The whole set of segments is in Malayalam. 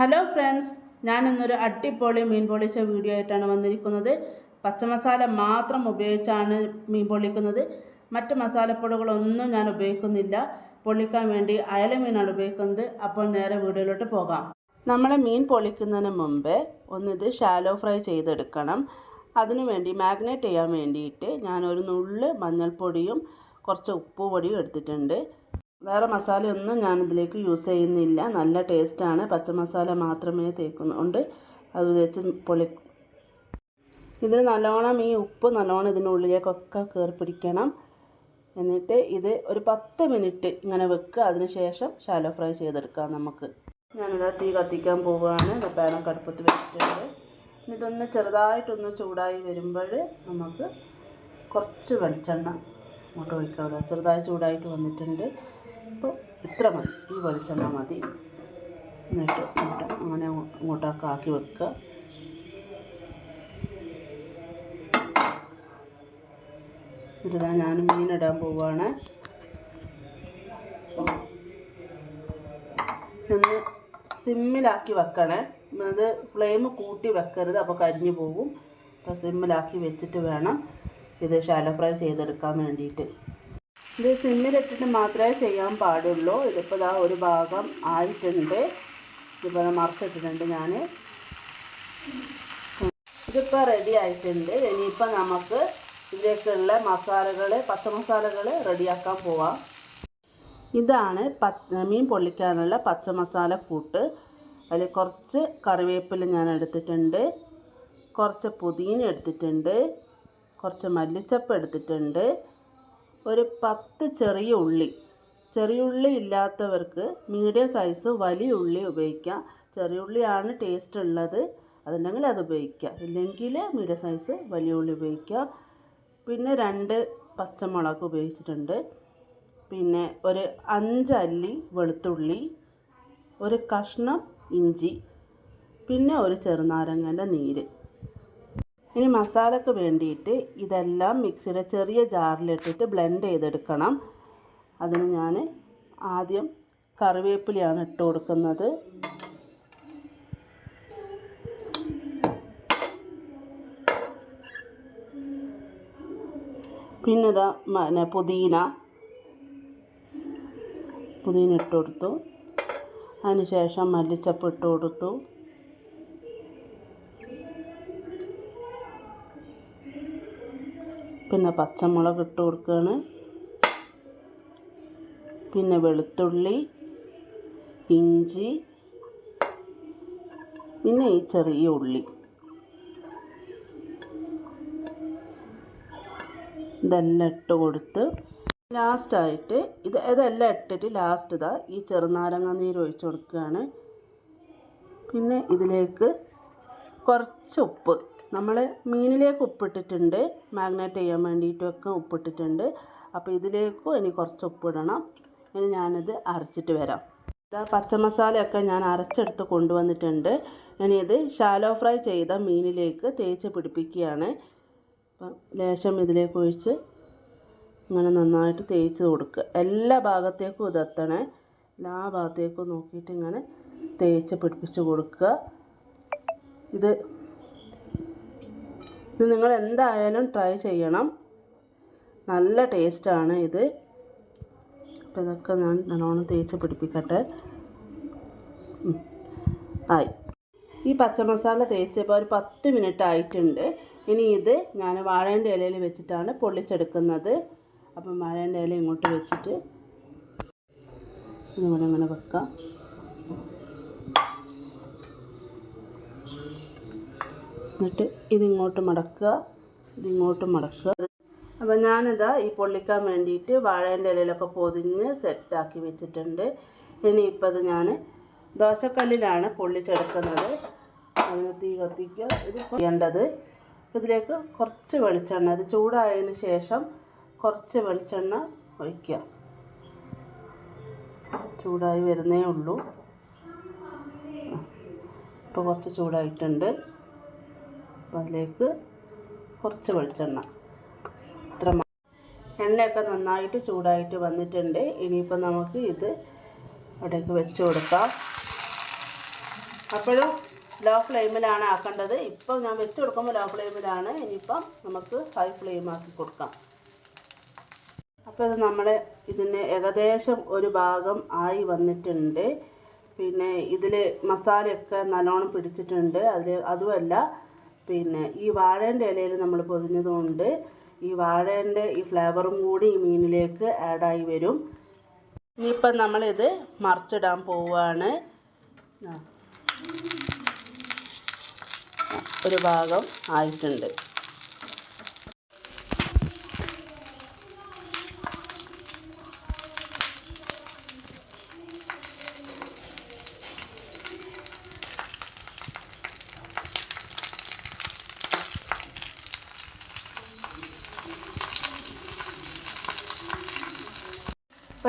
ഹലോ ഫ്രണ്ട്സ് ഞാൻ ഇന്നൊരു അടിപൊളി മീൻ പൊള്ളിച്ച വീഡിയോ ആയിട്ടാണ് വന്നിരിക്കുന്നത്. പച്ചമസാല മാത്രം ഉപയോഗിച്ചാണ് മീൻ പൊള്ളിക്കുന്നത്. മറ്റ് മസാലപ്പൊടികളൊന്നും ഞാൻ ഉപയോഗിക്കുന്നില്ല. പൊള്ളിക്കാൻ വേണ്ടി അയല മീനാണ് ഉപയോഗിക്കുന്നത്. അപ്പോൾ നേരെ വീഡിയോയിലോട്ട് പോകാം. നമ്മൾ മീൻ പൊള്ളിക്കുന്നതിന് മുമ്പ് ഒന്നിത് ഷാലോ ഫ്രൈ ചെയ്തെടുക്കണം. അതിനുവേണ്ടി മാഗ്നേറ്റ് ചെയ്യാൻ വേണ്ടിയിട്ട് ഞാനൊരു നുള്ള് മഞ്ഞൾപ്പൊടിയും കുറച്ച് ഉപ്പ് പൊടിയും എടുത്തിട്ടുണ്ട്. വേറെ മസാലയൊന്നും ഞാനിതിലേക്ക് യൂസ് ചെയ്യുന്നില്ല. നല്ല ടേസ്റ്റാണ്. പച്ചമസാല മാത്രമേ തേക്കുന്നുണ്ട്. അത് തേച്ച് പൊളി ഇതിന് നല്ലോണം ഈ ഉപ്പ് നല്ലോണം ഇതിനുള്ളിലേക്കൊക്കെ കയറി പിടിക്കണം എന്നിട്ട് ഇത് ഒരു പത്ത് മിനിറ്റ് ഇങ്ങനെ വെക്കുക. അതിന് ശേഷം ഷാലോ ഫ്രൈ ചെയ്തെടുക്കാം നമുക്ക്. ഞാനിത് തീ കത്തിക്കാൻ പോവുകയാണ്. പാനം കടുപ്പത്ത് വെച്ചിട്ടുണ്ട്. ഇതൊന്ന് ചെറുതായിട്ടൊന്ന് ചൂടായി വരുമ്പോൾ നമുക്ക് കുറച്ച് വെളിച്ചെണ്ണ അങ്ങോട്ട് ഒഴിക്കാം. ചെറുതായി ചൂടായിട്ട് വന്നിട്ടുണ്ട്. അപ്പോൾ ഇത്ര മതി. ഈ വെളിച്ചെണ്ണ മതി. എന്നിട്ട് അങ്ങനെ ഇങ്ങോട്ടൊക്കെ ആക്കി വെക്കുക. എന്നിട്ട് ഞാൻ മീനിടാൻ പോവുകയാണ് ഒന്ന് സിമ്മിലാക്കി വെക്കണേ. അത് ഫ്ലെയിം കൂട്ടി വെക്കരുത് അപ്പോൾ കരിഞ്ഞു പോകും അപ്പോൾ സിമ്മിലാക്കി വെച്ചിട്ട് വേണം ഇത് ഷാലോ ഫ്രൈ ചെയ്തെടുക്കാൻ വേണ്ടിയിട്ട്. ഇത് സിമ്മിലിട്ടിട്ട് മാത്രമേ ചെയ്യാൻ പാടുള്ളൂ. ഇതിപ്പോൾ ഇതാ ഒരു ഭാഗം ആയിട്ടുണ്ട്. ഇതിപ്പോൾ മറച്ചിട്ടിട്ടുണ്ട് ഞാൻ ഇതിപ്പോൾ റെഡി ആയിട്ടുണ്ട്. ഇനിയിപ്പോൾ നമുക്ക് ഇതിലേക്കുള്ള മസാലകൾ പച്ചമസാലകൾ റെഡിയാക്കാൻ പോവാം. ഇതാണ് പച്ച മീൻ പൊള്ളിക്കാനുള്ള പച്ചമസാല കൂട്ട്. അതിൽ കുറച്ച് കറിവേപ്പില ഞാൻ എടുത്തിട്ടുണ്ട്. കുറച്ച് പുതിന എടുത്തിട്ടുണ്ട്. കുറച്ച് മല്ലിച്ചപ്പ് എടുത്തിട്ടുണ്ട്. ഒരു പത്ത് ചെറിയ ഉള്ളി. ചെറിയ ഉള്ളി ഇല്ലാത്തവർക്ക് മീഡിയം സൈസ് വലിയ ഉള്ളി ഉപയോഗിക്കാം. ചെറിയ ഉള്ളിയാണ് ടേസ്റ്റ് ഉള്ളത്. അതുണ്ടെങ്കിൽ അത് ഉപയോഗിക്കാം. ഇല്ലെങ്കിൽ മീഡിയം സൈസ് വലിയ ഉള്ളി ഉപയോഗിക്കാം. പിന്നെ രണ്ട് പച്ചമുളക് ഉപയോഗിച്ചിട്ടുണ്ട്. പിന്നെ ഒരു അഞ്ചല്ലി വെളുത്തുള്ളി ഒരു കഷ്ണം ഇഞ്ചി പിന്നെ ഒരു ചെറുനാരങ്ങന്റെ നീര്. ഇനി മസാലയ്ക്ക് വേണ്ടിയിട്ട് ഇതെല്ലാം മിക്സിയുടെ ചെറിയ ജാറിലിട്ടിട്ട് ബ്ലെൻഡ് ചെയ്തെടുക്കണം. അതിന് ഞാൻ ആദ്യം കറിവേപ്പിലയാണ് ഇട്ട് കൊടുക്കുന്നത്. പിന്നെ പിന്നെ പുതിന. പുതിന ഇട്ട് കൊടുത്തു. അതിന് ശേഷം മല്ലിച്ചപ്പ് ഇട്ട് കൊടുത്തു. പിന്നെ പച്ചമുളക് ഇട്ട് കൊടുക്കുകയാണ്. പിന്നെ വെളുത്തുള്ളി ഇഞ്ചി പിന്നെ ഈ ചെറിയ ഉള്ളി. ഇതെല്ലാം ഇട്ട് കൊടുത്ത് ലാസ്റ്റായിട്ട് ഇത് ഇതെല്ലാം ഇട്ടിട്ട് ലാസ്റ്റ് ഇതാ ഈ ചെറുനാരങ്ങ നീര് ഒഴിച്ച് കൊടുക്കുകയാണ്. പിന്നെ ഇതിലേക്ക് കുറച്ച് ഉപ്പ് നമ്മൾ മീനിലേക്ക് ഉപ്പിട്ടിട്ടുണ്ട്. മാഗ്നേറ്റ് ചെയ്യാൻ വേണ്ടിയിട്ടൊക്കെ ഉപ്പിട്ടിട്ടുണ്ട്. അപ്പോൾ ഇതിലേക്കും ഇനി കുറച്ച് ഉപ്പിടണം. ഇനി ഞാനിത് അരച്ചിട്ട് വരാം. ഇതാ പച്ചമസാലയൊക്കെ ഞാൻ അരച്ചെടുത്ത് കൊണ്ടുവന്നിട്ടുണ്ട്. ഇനി ഇത് ഷാലോ ഫ്രൈ ചെയ്ത മീനിലേക്ക് തേച്ച് പിടിപ്പിക്കുകയാണ്. ലേശം ഇതിലേക്ക് ഒഴിച്ച് ഇങ്ങനെ നന്നായിട്ട് തേച്ച് കൊടുക്കുക. എല്ലാ ഭാഗത്തേക്കും ഇതെത്തണേ എല്ലാ ഭാഗത്തേക്കും നോക്കിയിട്ട് ഇങ്ങനെ തേച്ച് പിടിപ്പിച്ച് കൊടുക്കുക. ഇത് ഇത് നിങ്ങൾ എന്തായാലും ട്രൈ ചെയ്യണം. നല്ല ടേസ്റ്റാണ് ഇത്. അപ്പോൾ ഇതൊക്കെ ഞാൻ നല്ലോണം തേച്ച് പിടിപ്പിക്കട്ടെ. ആയി. ഈ പച്ചമസാല തേച്ചപ്പോൾ ഒരു പത്ത് മിനിറ്റ് ആയിട്ടുണ്ട്. ഇനി ഇത് ഞാൻ വാഴേന്റെ ഇലയിൽ വെച്ചിട്ടാണ് പൊള്ളിച്ചെടുക്കുന്നത്. അപ്പം വാഴേന്റെ ഇല ഇങ്ങോട്ട് വെച്ചിട്ട് ഇങ്ങനെ ഇങ്ങനെ വെക്കാം. എന്നിട്ട് ഇതിങ്ങോട്ട് മടക്കുക. ഇതിങ്ങോട്ട് മടക്കുക. അപ്പോൾ ഞാനിതാ ഈ പൊള്ളിക്കാൻ വേണ്ടിയിട്ട് വാഴേന്റെ ഇലയിലൊക്കെ പൊതിഞ്ഞ് സെറ്റാക്കി വെച്ചിട്ടുണ്ട്. ഇനി ഇനിയിപ്പോൾ അത് ഞാൻ ദോശക്കല്ലിലാണ് പൊള്ളിച്ചെടുക്കുന്നത് അതിന് തീ കത്തിക്കുക. ഇത് ചെയ്യേണ്ടത് ഇതിലേക്ക് കുറച്ച് വെളിച്ചെണ്ണ അത് ചൂടായതിന് ശേഷം കുറച്ച് വെളിച്ചെണ്ണ ഒഴിക്കുക. ചൂടായി വരുന്നേ ഉള്ളൂ. ഇപ്പോൾ കുറച്ച് ചൂടായിട്ടുണ്ട്. അപ്പോൾ അതിലേക്ക് കുറച്ച് വെളിച്ചെണ്ണ. ഇത്ര എണ്ണയൊക്കെ നന്നായിട്ട് ചൂടായിട്ട് വന്നിട്ടുണ്ട്. ഇനിയിപ്പോൾ നമുക്ക് ഇത് അവിടേക്ക് വെച്ച് കൊടുക്കാം. അപ്പോഴും ലോ ഫ്ലെയിമിലാണ് ആക്കേണ്ടത്. ഇപ്പോൾ ഞാൻ വെച്ച് കൊടുക്കുമ്പോൾ ലോ ഫ്ലെയിമിലാണ് ഇനിയിപ്പം നമുക്ക് ഹൈ ഫ്ലെയിം ആക്കി കൊടുക്കാം. അപ്പോൾ ഇത് നമ്മൾ ഇതിന് ഏകദേശം ഒരു ഭാഗം ആയി വന്നിട്ടുണ്ട്. പിന്നെ ഇതിൽ മസാലയൊക്കെ നല്ലോണം പിടിച്ചിട്ടുണ്ട്. അതിൽ അതുമല്ല പിന്നെ ഈ വാഴേന്റെ ഇലയിൽ നമ്മൾ പൊതിഞ്ഞതുകൊണ്ട് ഈ വാഴേന്റെ ഈ ഫ്ലേവറും കൂടി ഈ മീനിലേക്ക് ആഡായി വരും. ഇനിയിപ്പം നമ്മളിത് മറിച്ചിടാൻ പോവുകയാണ് ഒരു ഭാഗം ആയിട്ടുണ്ട്.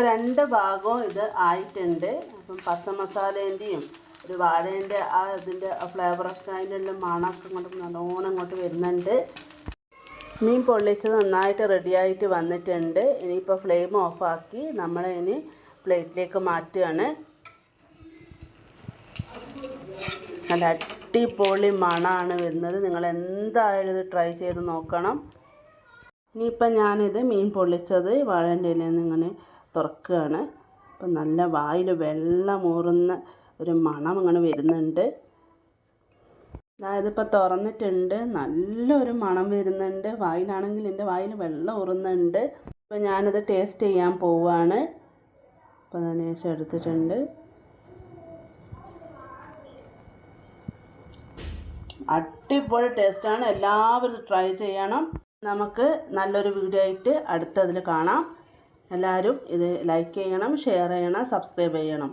ഇപ്പോൾ രണ്ട് ഭാഗവും ഇത് ആയിട്ടുണ്ട്. അപ്പം പച്ച മസാലേന്റെയും ഒരു വാഴേന്റെ ആ ഇതിന്റെ ഫ്ലേവറൊക്കെ അതിന്റെ എല്ലാം മണമൊക്കെ ഇങ്ങോട്ട് നല്ലോണം ഇങ്ങോട്ട് വരുന്നുണ്ട്. മീൻ പൊള്ളിച്ചത് നന്നായിട്ട് റെഡിയായിട്ട് വന്നിട്ടുണ്ട്. ഇനിയിപ്പോൾ ഫ്ലെയിം ഓഫാക്കി നമ്മൾ ഇനി പ്ലേറ്റിലേക്ക് മാറ്റുകയാണ്. നല്ല അടിപൊളി മണമാണ് വരുന്നത്. നിങ്ങൾ എന്തായാലും ഇത് ട്രൈ ചെയ്ത് നോക്കണം. ഇനിയിപ്പോൾ ഞാനിത് മീൻ പൊള്ളിച്ചത് വാഴേന്റെ ഇലയിൽ നിന്ന് ഇങ്ങനെ തുറക്കുകയാണ്. അപ്പം നല്ല വായിൽ വെള്ളമൂറുന്ന ഒരു മണം അങ്ങനെ വരുന്നുണ്ട്. അതായത് ഇപ്പം തുറന്നിട്ടുണ്ട്. നല്ലൊരു മണം വരുന്നുണ്ട്. വായിലാണെങ്കിൽ എന്റെ വായിൽ വെള്ളം ഉറുന്നുണ്ട് അപ്പം ഞാനത് ടേസ്റ്റ് ചെയ്യാൻ പോവുകയാണ് അപ്പം അതിന് ശേഷം എടുത്തിട്ടുണ്ട്. അടിപൊളി ടേസ്റ്റാണ്. എല്ലാവരും ട്രൈ ചെയ്യണം. നമുക്ക് നല്ലൊരു വീഡിയോ ആയിട്ട് അടുത്തതിൽ കാണാം. എല്ലാവരും ഇത് ലൈക്ക് ചെയ്യണം ഷെയർ ചെയ്യണം സബ്സ്ക്രൈബ് ചെയ്യണം.